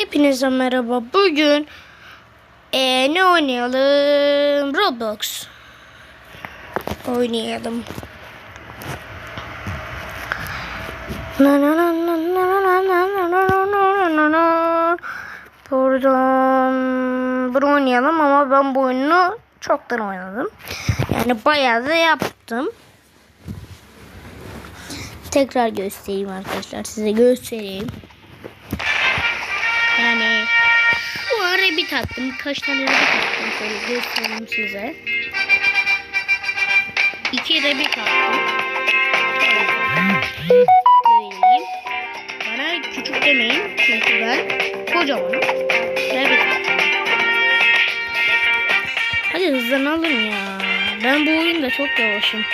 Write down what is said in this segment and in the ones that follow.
Hepinize merhaba. Bugün ee, ne oynayalım? Roblox oynayalım. Buradan bunu oynayalım ama ben bu oyunu çoktan oynadım. Yani bayağı da yaptım. Tekrar göstereyim arkadaşlar. Size göstereyim. Yani şu an rabbit attım. Kaç tane rabbit attım. Şöyle göstereyim size. İki rabbit attım. Söyleyeyim. Bana küçük demeyin. Çünkü ben kocamanım. Rabbit attım. Hadi hızlanalım ya. Ben bu oyunda çok yavaşım.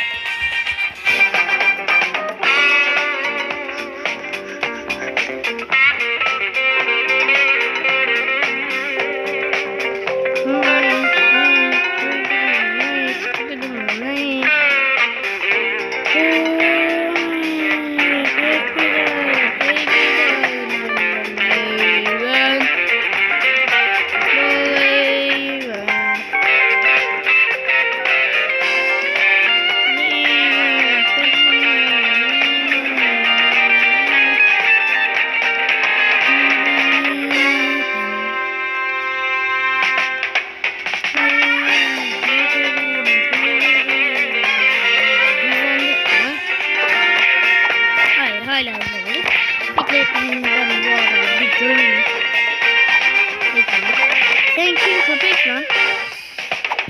Köpek lan?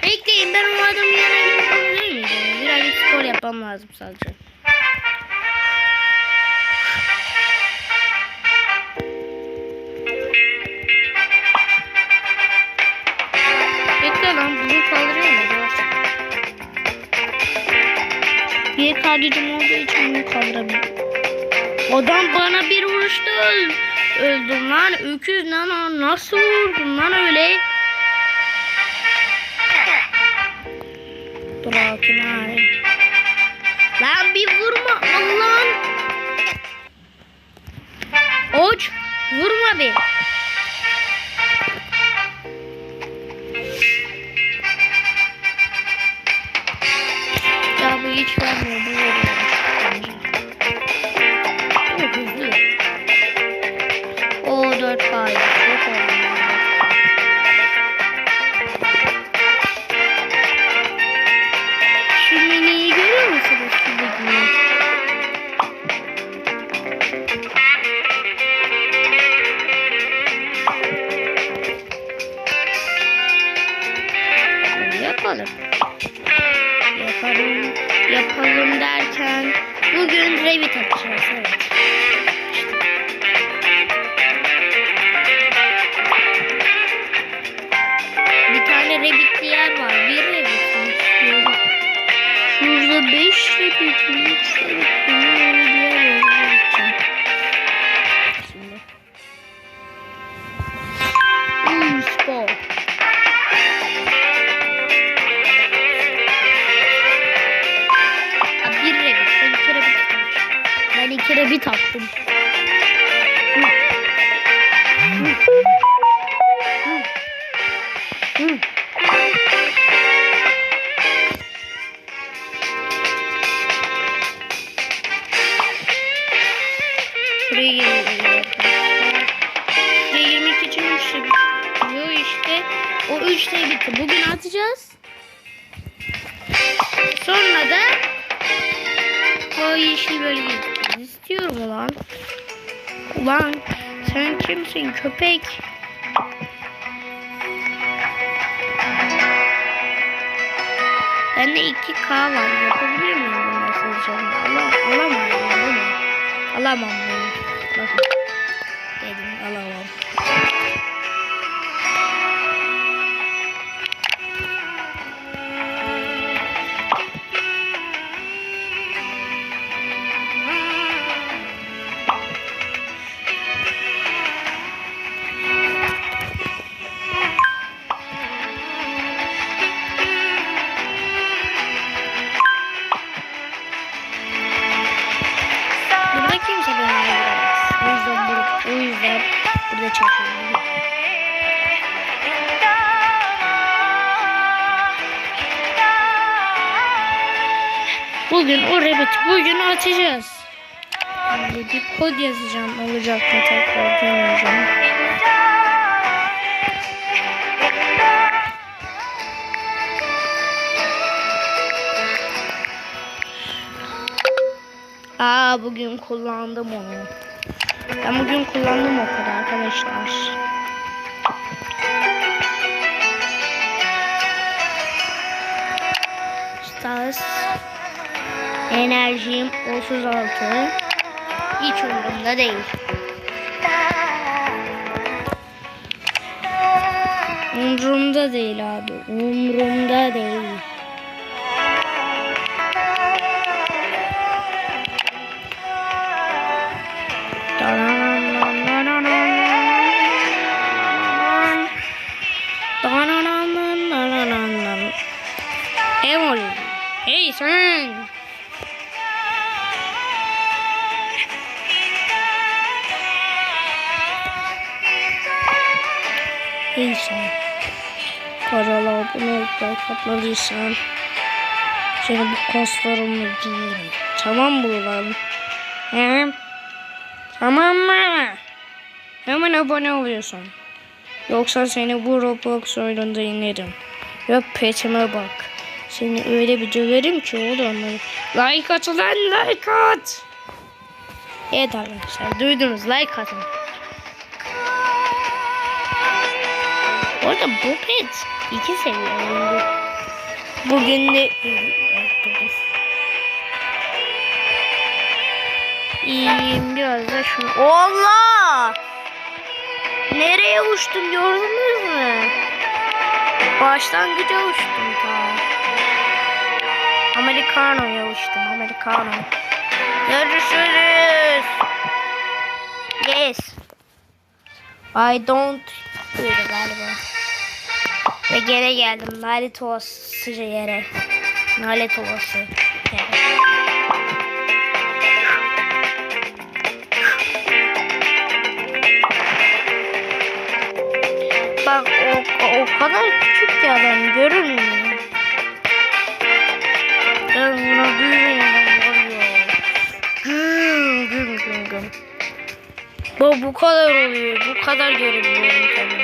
Bekleyin ben o adamın yanına değil miydim? Birazcık spor yapmam lazım sadece. Bekle lan bunu kaldırıyor mu? Bir kardeşim olduğu için bunu kaldıramıyorum. Adam bana bir vuruşta öl öldüm lan. Öküz lan nasıl vurdun lan öyle? Bırakın abi. Lan bir vurma Allah'ın. Oç vurma bir. Ya bu hiç vermiyor. Bu veriyor. O 4 hayır. rabbit yer var. Bir rabbit istiyorum. Şurada beş rabbit, üç rabbit, bir yer Bir rabbit, hmm, ben iki rabbit attım. Attım. O 3 de bitti. Bugün atacağız. Sonra da o yeşil bölge gideceğiz. istiyorum ulan. Ulan sen kimsin köpek? Bende 2K var. Yapabilir miyim bu mesajı? Alam. Alamam. Alamam bunu. Bugün o rabbit bugün atacağız. Şimdi bir kod yazacağım. Olacak mı tekrar deneyeceğim. Aa bugün kullandım onu. Ben bugün kullandım o kadar arkadaşlar. Stars Enerjim 36 Hiç umurumda değil. Umurumda değil abi. Umurumda değil. Paralar bunu katladıysan seni bu kaslarımla giyerim. Tamam mı lan? He? Tamam mı? Hemen abone oluyorsun. Yoksa seni bu Roblox oyununda inerim. Ve petime bak. Seni öyle bir döverim ki oğlum. Like at ulan like at. Evet arkadaşlar duydunuz like atın. Bu arada bu pet iki seviye oyundu. Bugün de bugün. İyiyim biraz da şunu. Allah! Nereye uçtum gördünüz mü? Başlangıca uçtum ta. Americano'ya uçtum. Americano. Görüşürüz. Yes. I don't böyle galiba. Ve geri geldim. Lanet olası yere. Lanet olası yere. Bak o, o kadar küçük ki adam görünmüyor. Ben buna büyüyorum. Güm güm güm güm. Bu bu kadar oluyor. Bu kadar görebiliyorum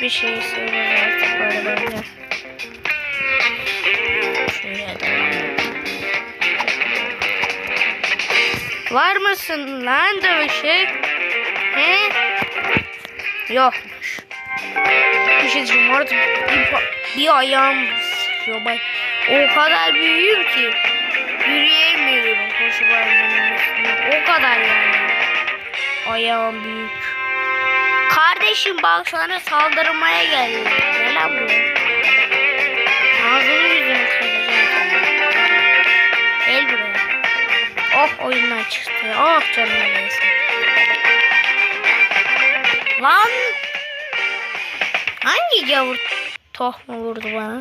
Hiçbir şey söylemez böyle böyle. Şuraya devam. Var mısın lan dövüşe? He? Yokmuş. Bir şey diyeceğim artık bir, bir ayağım sıkıyor bak. O kadar büyüğüm ki yürüyemiyorum koşu bandının üstüne. O kadar yani. Ayağım büyük. Kardeşim bak sana saldırmaya geldi. Gel lan buraya. Ağzını yüzünü. Gel buraya. Oh oyundan çıktı. Oh canıma değsin. Lan! Hangi gavur tohmu vurdu bana?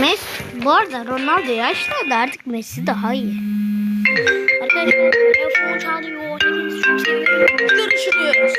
Messi bu arada Ronaldo yaşlandı artık Messi daha iyi. Arkadaşlar telefon çalıyor. Hepinizi çok seviyorum. Görüşürüz.